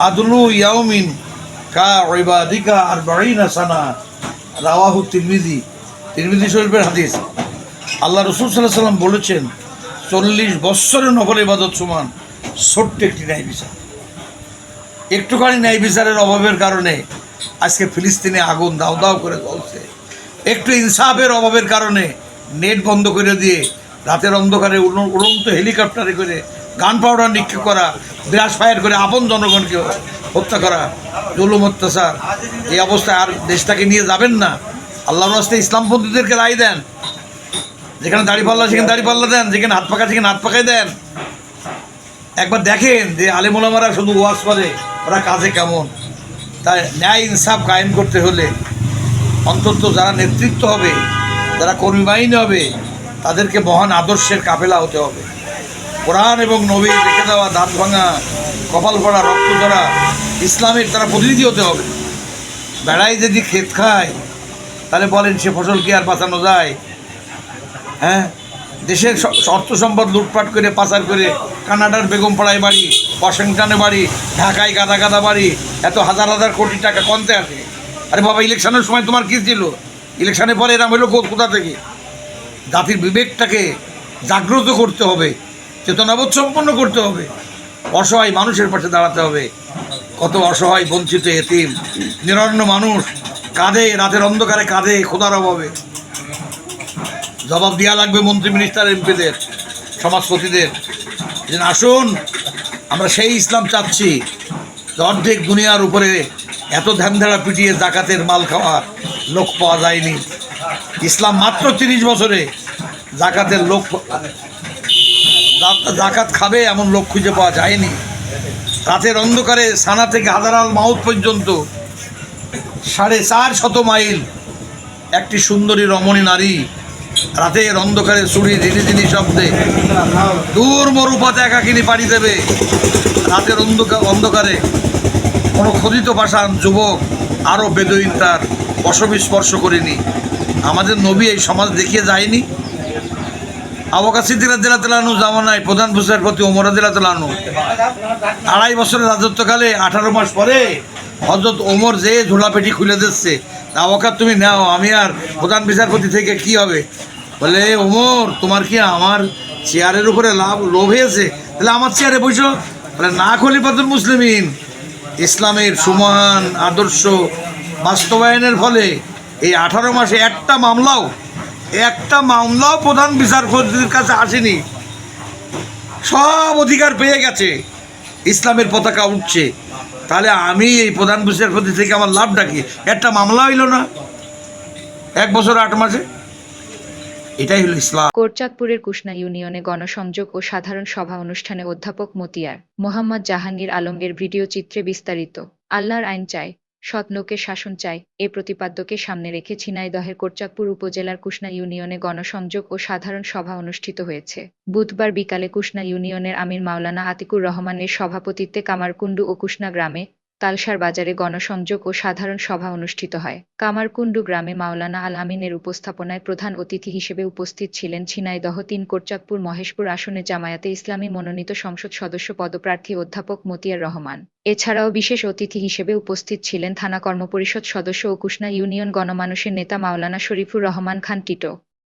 আদলু ইয়াউমিন কা ইবাদিকা আর বাড়িনা সানা। রাওয়াহু তিরমিজি। তিরমিজি শরীফের হাদিস। আল্লাহ রসুল সাল্লাহ সাল্লাম বলেছেন, চল্লিশ বৎসরের নফল ইবাদত সমান ছোট্ট একটি ন্যায় বিচার। একটুখানি ন্যায় বিচারের অভাবের কারণে আজকে ফিলিস্তিনে আগুন দাও দাও করে জ্বলছে। একটু ইনসাফের অভাবের কারণে নেট বন্ধ করে দিয়ে রাতের অন্ধকারে উড়ন- উড়ন্ত হেলিকপ্টারে করে গান পাউডার নিক্ষেপ করা ব্রাশ ফায়ার করে আপন জনগণকে হত্যা করা, জুলুম, অত্যাচার, এই অবস্থায় আর দেশটাকে নিয়ে যাবেন না। আল্লাহর রাস্তে ইসলামপন্থীদেরকে রায় দেন। যেখানে দাড়ি পাল্লা, সেখানে দাড়ি পাল্লা দেন, যেখানে হাত পাকা, সেখানে হাত পাকাই দেন। একবার দেখেন যে আলেমোলামারা শুধু ওয়াজ করে, ওরা কাজে কেমন? তাই ন্যায় ইনসাফ কায়েম করতে হলে অন্তত যারা নেতৃত্ব হবে, যারা কর্মী বাহিনী হবে, তাদেরকে মহান আদর্শের কাফেলা হতে হবে। কোরআন এবং নবী রেখে দেওয়া দাঁত ভাঙা, কপাল পড়া, রক্ত ধরা ইসলামের তারা প্রতিনিধি হতে হবে। বেড়াই যদি ক্ষেত খায়, তাহলে বলেন সে ফসল কি আর বাঁচানো যায়? হ্যাঁ? দেশের অর্থ সম্পদ লুটপাট করে, পাচার করে, কানাডার বেগমপাড়ায় বাড়ি, ওয়াশিংটনে বাড়ি, ঢাকায় গাদা গাদা বাড়ি, এত হাজার হাজার কোটি টাকা কমতে আসে আরে বাবা, ইলেকশনের সময় তোমার কী ছিল? ইলেকশনের পরে এরম হলো কোথা থেকে। জাতির বিবেকটাকে জাগ্রত করতে হবে। চেতনাবোধ সম্পন্ন করতে হবে। অসহায় মানুষের পাশে দাঁড়াতে হবে। কত অসহায় বঞ্চিত এতিম, নিরন্ন মানুষ, কাঁধে, রাতের অন্ধকারে কাঁধে, খোদার অভাবে। জবাব দেওয়া লাগবে মন্ত্রী মিনিস্টার এমপিদের, সমাজপতিদের। যে আসুন, আমরা সেই ইসলাম চাচ্ছি। অর্ধেক দুনিয়ার উপরে এত ধ্যানধারা পিটিয়ে জাকাতের মাল খাওয়া লোক পাওয়া যায়নি। ইসলাম মাত্র তিরিশ বছরে জাকাতের লোক জাকাত খাবে এমন লোক খুঁজে পাওয়া যায়নি। রাতের অন্ধকারে সানা থেকে হাজারাল মাউথ পর্যন্ত সাড়ে চার শত মাইল একটি সুন্দরী রমণী নারী রাতের অন্ধকারে চুরি ঝিনি ঝিনি শব্দে দূর মরুপাতে একাকিনী পাড়ি দেবে। রাতের অন্ধকার অন্ধকারে কোনো খোদিত পাষাণ যুবক আরও বেদইন তার অসবি স্পর্শ করেনি। আমাদের নবী এই সমাজ দেখিয়ে যায়নি। আবকা জেলা তেলানু জামানায় প্রধান বিচারপতি ওমরা জেলা তেলানু আড়াই বছরের রাজত্বকালে আঠারো মাস পরে হজরত ওমর যে ঝোলাপেটি খুলে দিচ্ছে আবকার তুমি নাও, আমি আর প্রধান বিচারপতি থেকে কি হবে? বলে, ওমর, তোমার কি আমার চেয়ারের উপরে লাভ, লোভ হয়েছে? তাহলে আমার চেয়ারে বসো। বলে, না খলিফাতুল মুসলিমিন। ইসলামের সুমহান আদর্শ বাস্তবায়নের ফলে এই আঠারো মাসে একটা মামলাও একটা মামলাও প্রধান বিচারপতির কাছে আসেনি। সব অধিকার পেয়ে গেছে। ইসলামের পতাকা উঠছে। তাহলে আমি এই প্রধান বিচারপতি থেকে আমার লাভ ডাকি একটা মামলা হইল না? এক বছর আট মাসে? এটাই হলো ইসলাম। কোরচাঁদপুরের কুষ্ণা ইউনিয়নে গণসংযোগ ও সাধারণ সভা অনুষ্ঠানে অধ্যাপক মতিয়ার। মোহাম্মদ জাহাঙ্গীর আলমগীর ভিডিও চিত্রে বিস্তারিত। আল্লাহর আইন চাই। লোকের শাসন চাই, এ প্রতিপাদ্যকে সামনে রেখে ঝিনাইদহের কোটচাঁদপুর উপজেলার কুষ্ণা ইউনিয়নে গণসংযোগ ও সাধারণ সভা অনুষ্ঠিত হয়েছে। বুধবার বিকালে কুষ্ণা ইউনিয়নের আমির মাওলানা আতিকুর রহমানের সভাপতিত্বে কামারকুণ্ডু ও কুষ্ণা গ্রামে তালসার বাজারে গণসংযোগ ও সাধারণ সভা অনুষ্ঠিত হয়। কামারকুণ্ডু গ্রামে মাওলানা আল আমিনের উপস্থাপনায় প্রধান অতিথি হিসেবে উপস্থিত ছিলেন ঝিনাইদহ তিন কোটচাঁদপুর মহেশপুর আসনে জামায়াতে ইসলামী মনোনীত সংসদ সদস্য পদপ্রার্থী অধ্যাপক মতিয়ার রহমান। এছাড়াও বিশেষ অতিথি হিসেবে উপস্থিত ছিলেন থানা কর্মপরিষদ সদস্য ও কুষ্ণা ইউনিয়ন গণমানুষের নেতা মাওলানা শরীফুর রহমান খান টিটো।